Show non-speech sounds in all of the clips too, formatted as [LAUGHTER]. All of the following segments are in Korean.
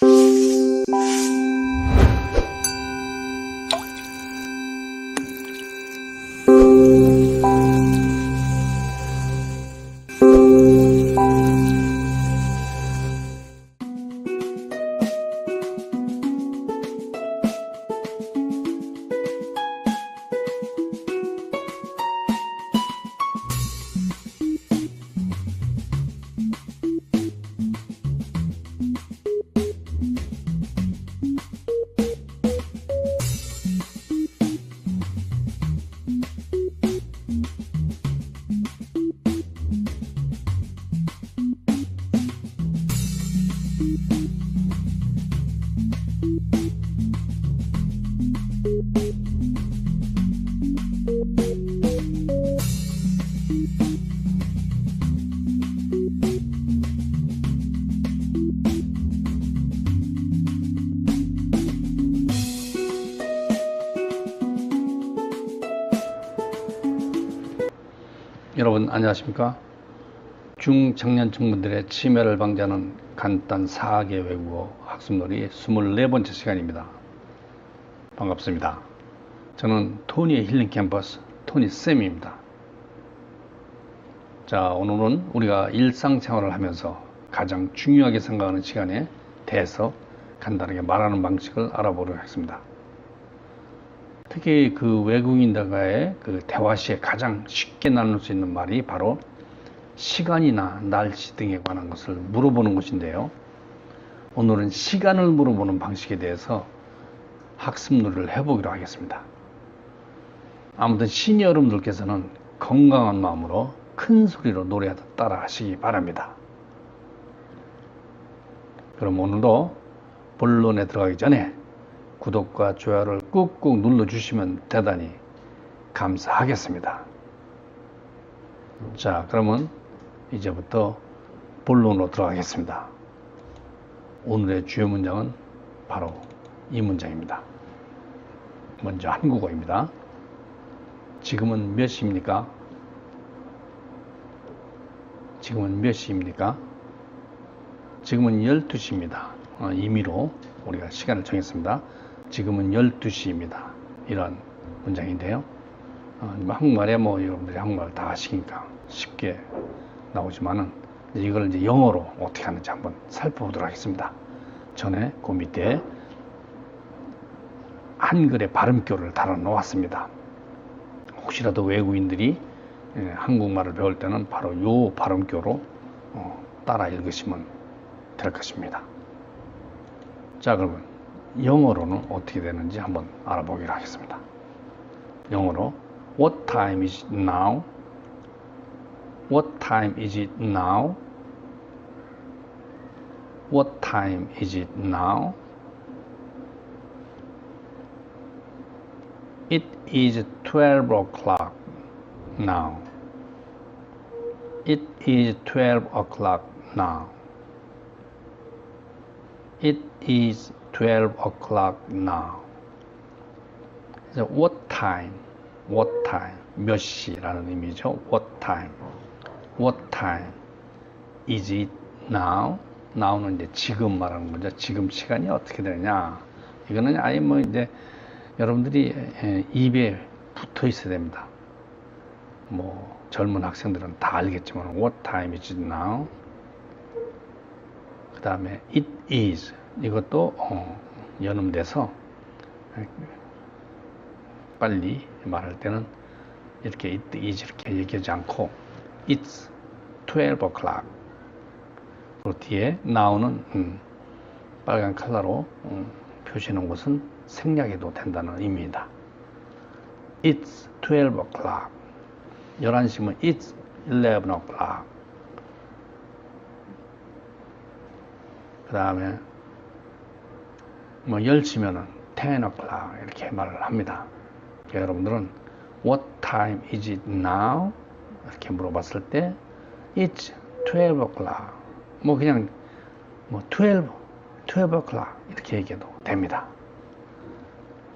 Música [LAUGHS] 여러분 안녕하십니까? 중장년층분들의 치매를 방지하는 간단 4개 외국어 학습놀이 24번째 시간입니다. 반갑습니다. 저는 토니의 힐링 캠퍼스 토니 쌤입니다. 자, 오늘은 우리가 일상생활을 하면서 가장 중요하게 생각하는 시간에 대해서 간단하게 말하는 방식을 알아보도록 하겠습니다. 특히 그 외국인들과의 그 대화 시에 가장 쉽게 나눌 수 있는 말이 바로 시간이나 날씨 등에 관한 것을 물어보는 것인데요. 오늘은 시간을 물어보는 방식에 대해서 학습놀이를 해보기로 하겠습니다. 아무튼 시니어 여러분들께서는 건강한 마음으로 큰 소리로 노래 따라 하시기 바랍니다. 그럼 오늘도 본론에 들어가기 전에 구독과 좋아요를 꾹꾹 눌러주시면 대단히 감사하겠습니다. 자, 그러면 이제부터 본론으로 들어가겠습니다. 오늘의 주요 문장은 바로 이 문장입니다. 먼저 한국어입니다. 지금은 몇 시입니까? 지금은 몇 시입니까? 지금은 12시입니다. 어, 임의로 우리가 시간을 정했습니다. 지금은 12시입니다. 이런 문장인데요. 어, 뭐 한국말에 뭐 여러분들이 한국말 다 아시니까 쉽게 나오지만은 이걸 이제 영어로 어떻게 하는지 한번 살펴보도록 하겠습니다. 전에 그 밑에 한글의 발음표를 달아 놓았습니다. 혹시라도 외국인들이 예, 한국말을 배울 때는 바로 요 발음표로 어, 따라 읽으시면 될 것입니다. 자, 그러면 영어로는 어떻게 되는지 한번 알아보기로 하겠습니다. 영어로 What time is it now? What time is it now? What time is it now? It is 12 o'clock now. It is 12 o'clock now. It is 12 o'clock now. 그래서 what time, what time, 몇 시라는 의미죠. what time, what time is it now? now는 이제 지금 말하는 거죠. 지금 시간이 어떻게 되느냐. 이거는 아예 뭐 이제 여러분들이 에, 입에 붙어 있어야 됩니다. 뭐 젊은 학생들은 다 알겠지만 what time is it now? 그 다음에 it is 이것도 어, 연음돼서 빨리 말할 때는 이렇게 it is 이렇게 얘기하지 않고 it's 12 o'clock. 그리고 뒤에 now는 음, 빨간 칼라로 음, 표시하는 것은 생략해도 된다는 의미입니다. It's 12 o'clock. 11시면 it's 11 o'clock. 그 다음에 뭐 10시면은 10 o'clock 이렇게 말을 합니다. 그러니까 여러분들은 What time is it now? 이렇게 물어봤을 때 It's 12 o'clock 뭐 그냥 뭐 12, 12 o'clock 이렇게 얘기해도 됩니다.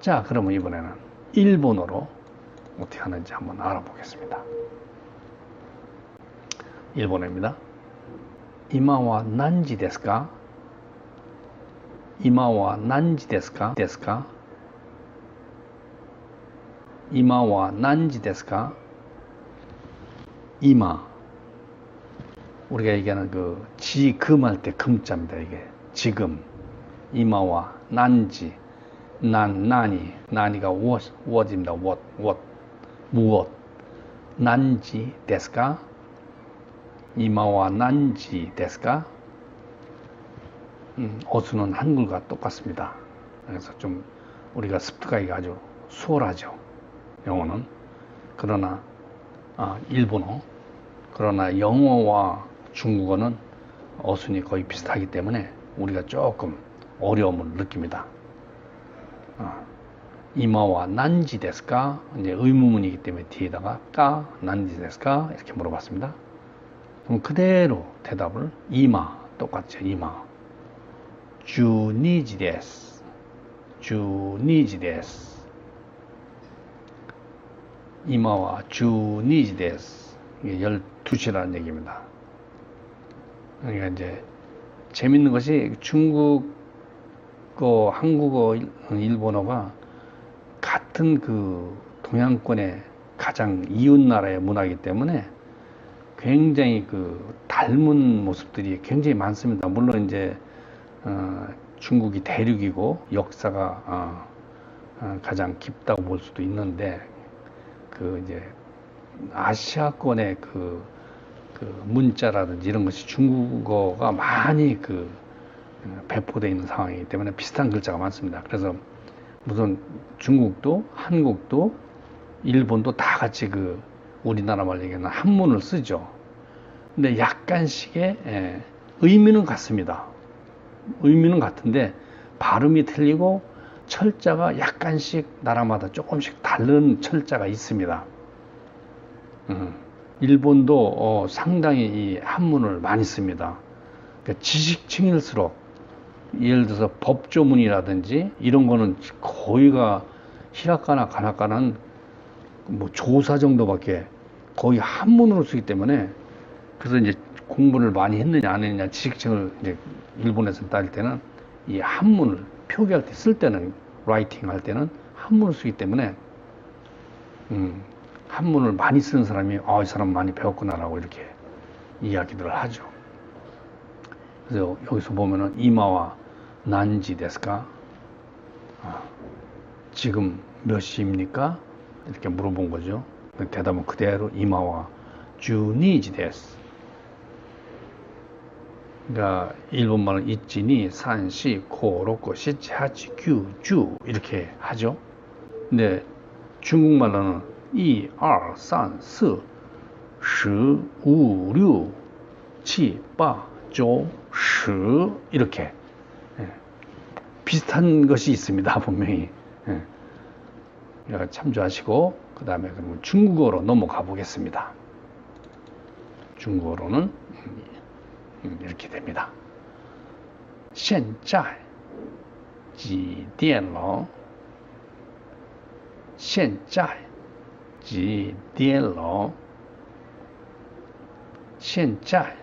자 그러면 이번에는 일본어로 어떻게 하는지 한번 알아보겠습니다. 일본어입니다. 이마와 난지 데스까? 이마. 우리가 얘기하는 그 지금 할 때 금자입니다. 이게 지금 이마와 난지 난 난이 난이가 what what입니다. what what 무엇 난지 데스까? 이마와 난지 데스까? 음, 어수는 한글과 똑같습니다. 그래서 좀 우리가 습득하기가 아주 수월하죠. 영어는. 그러나 아, 일본어 그러나 영어와 중국어는 어순이 거의 비슷하기 때문에 우리가 조금 어려움을 느낍니다. 아, 이마와 난지 데스까? 이제 의무문이기 때문에 뒤에다가 까 난지 데스까? 이렇게 물어봤습니다. 그럼 그대로 대답을 이마 똑같죠. 이마. 주니지 데스. 주니지 데스. 이마와 주니지 데스. 이게 12시라는 얘기입니다. 그러니까 이제 재밌는 것이 중국어, 한국어, 일본어가 같은 그 동양권의 가장 이웃 나라의 문화이기 때문에 굉장히 그 닮은 모습들이 굉장히 많습니다. 물론 이제 어, 중국이 대륙이고 역사가 어, 어, 가장 깊다고 볼 수도 있는데 그 이제 아시아권의 그, 그 문자라든지 이런 것이 중국어가 많이 그 배포되어 있는 상황이기 때문에 비슷한 글자가 많습니다. 그래서 무슨 중국도 한국도 일본도 다 같이 그 우리나라 말 얘기하는 한문을 쓰죠. 근데 약간씩의 예, 의미는 같습니다. 의미는 같은데 발음이 틀리고 철자가 약간씩 나라마다 조금씩 다른 철자가 있습니다. 음, 일본도 어, 상당히 이 한문을 많이 씁니다. 그러니까 지식층일수록 예를 들어서 법조문이라든지 이런 거는 거의가 히라카나 가나카는 뭐 조사 정도밖에 거의 한문으로 쓰기 때문에 그래서 이제 공부를 많이 했느냐 안 했느냐 지식층을 이제 일본에서 따질 때는 이 한문을 표기할 때 쓸 때는 라이팅 할 때는 한문을 쓰기 때문에 음, 한문을 많이 쓰는 사람이 아 이 사람 많이 배웠구나라고 이렇게 이야기들을 하죠. 그래서 여기서 보면은 이마와 난지 데스까? 아, 지금 몇 시입니까? 이렇게 물어본 거죠. 그 대답은 그대로 이마와 주니지 데스. 그러니까 일본말은 이찌니, 산시, 코로코, 시치, 하치, 규, 주 이렇게 하죠. 근데 중국말로는 이, 알, 산, 스, 시, 우, 류, 치, 빠, 조, 시 이렇게 예. 비슷한 것이 있습니다. 분명히. 예. 참조하시고 그 다음에 중국어로 넘어가 보겠습니다. 중국어로는 이렇게 됩니다. 现在几点了？现在几点了？现在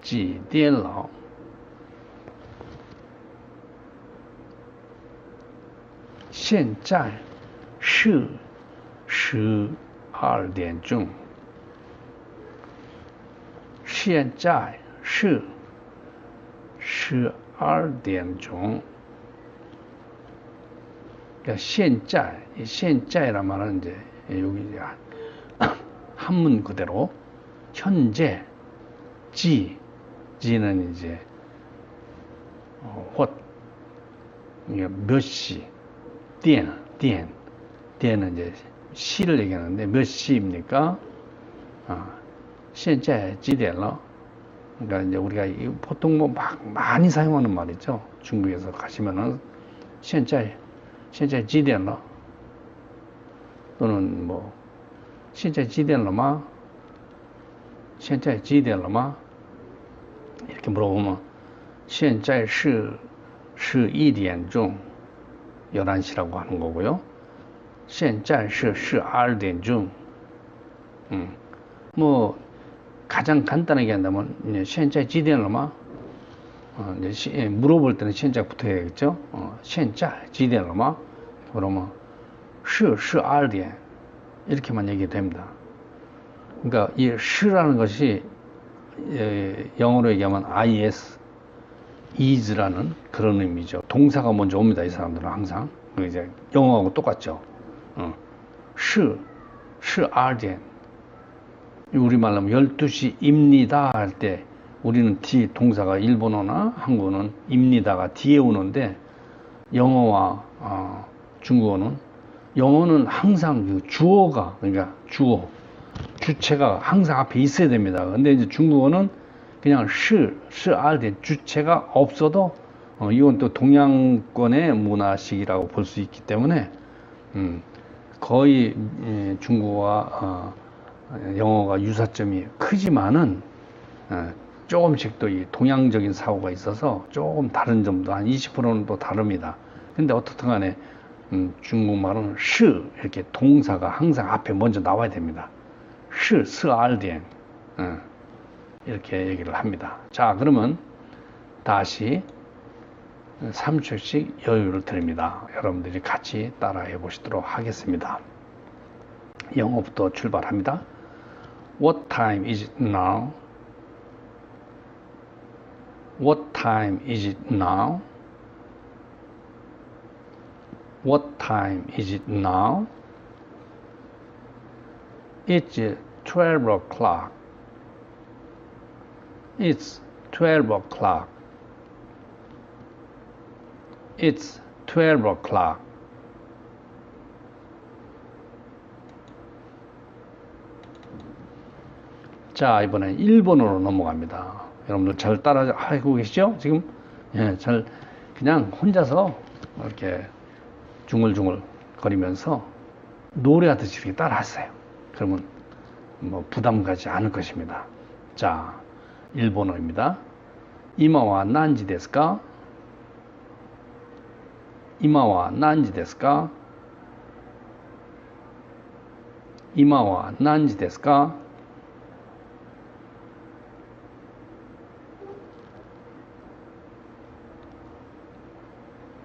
几点了？现在是十二点钟。 现在是十二点钟。그러니까 现在, 现在란 말은 이제 여기 [COUGHS] 한문 그대로 현재, 지, 지는 이제 어, what, 몇 시, 店, 店, 店은 이제 시를 얘기하는데 몇 시입니까? 아, 现在几点了? 그러니까 이제 우리가 보통 뭐 막 많이 사용하는 말이죠. 중국에서 가시면은 现在现在几点了? 또는 뭐 现在几点了吗? 现在几点了吗? 이렇게 물어보면 现在是11点钟 11시라고 하는 거고요. 现在是12点钟 음. 뭐 가장 간단하게 한다면 이제 시엔자 지대얼마 어, 시, 예, 물어볼 때는 시엔자부터 해야겠죠. 어, 시엔자 지대얼마 그러면 시시 알디엔 이렇게만 얘기 됩니다. 그러니까 이 시라는 것이 예, 영어로 얘기하면 is is라는 그런 의미죠. 동사가 먼저 옵니다. 이 사람들은 항상 이제 영어하고 똑같죠. 어, 시, 시 알디 우리말로 하면 12시입니다 할 때 우리는 뒤 동사가 일본어나 한국어는 입니다가 뒤에 오는데 영어와 어, 중국어는 영어는 항상 그 주어가 그러니까 주어 주체가 항상 앞에 있어야 됩니다. 근데 이제 중국어는 그냥 시, 시알때 주체가 없어도 어, 이건 또 동양권의 문화식이라고 볼 수 있기 때문에 음, 거의 예, 중국어와 어, 영어가 유사점이 크지만은 어, 조금씩 또 이 동양적인 사고가 있어서 조금 다른 점도 한 20%는 또 다릅니다. 근데 어떻든 간에 음, 중국말은 시 이렇게 동사가 항상 앞에 먼저 나와야 됩니다. 시, 스알디엔 어, 이렇게 얘기를 합니다. 자 그러면 다시 3초씩 여유를 드립니다. 여러분들이 같이 따라해 보시도록 하겠습니다. 영어부터 출발합니다. What time is it now? What time is it now? What time is it now? It's 12 o'clock. It's 12 o'clock. It's 12 o'clock. 자, 이번엔 일본어로 넘어갑니다. 여러분들 잘 따라하고 계시죠? 지금? 예, 잘, 그냥 혼자서 이렇게 중얼중얼 거리면서 노래하듯이 이렇게 따라하세요. 그러면 뭐 부담 가지 않을 것입니다. 자, 일본어입니다. 이마와 난지 데스까? 이마와 난지 데스까? 이마와 난지 데스까?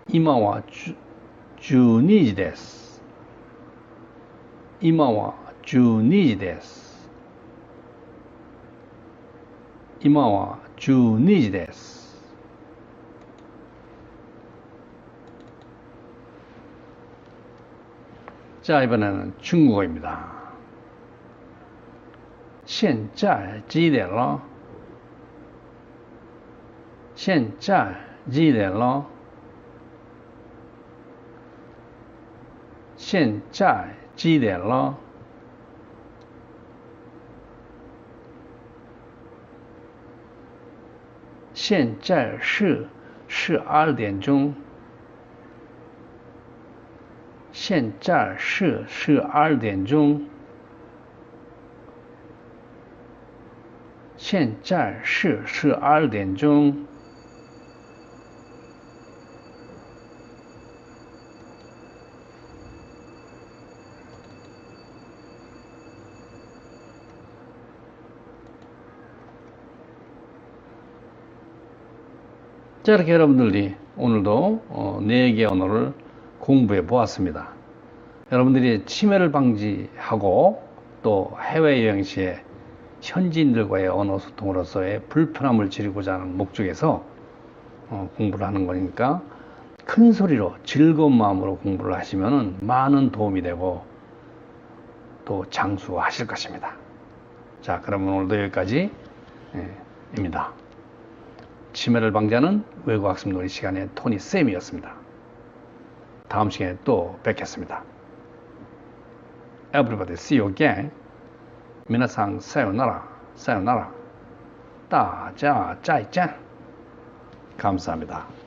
이마와 주, 12時です。今は12時です。今は12時です。 자, 이번에는 중국어입니다. 现在几点了？现在几点了？ 现在几点了？现在是十二点钟。现在是十二点钟。现在是十二点钟。 자, 이렇게 여러분들이 오늘도 어, 4개 언어를 공부해 보았습니다. 여러분들이 치매를 방지하고 또 해외여행 시에 현지인들과의 언어 소통으로서의 불편함을 줄이고자 하는 목적에서 어, 공부를 하는 거니까 큰 소리로 즐거운 마음으로 공부를 하시면 많은 도움이 되고 또 장수하실 것입니다. 자, 그러면 오늘도 여기까지 예, 입니다. 치매를 방지하는 외국학습 놀이 시간의 토니 쌤이었습니다. 다음 시간에 또 뵙겠습니다. Everybody see you again. 미나상 사요나라 사요나라 따자 짜이짠 감사합니다.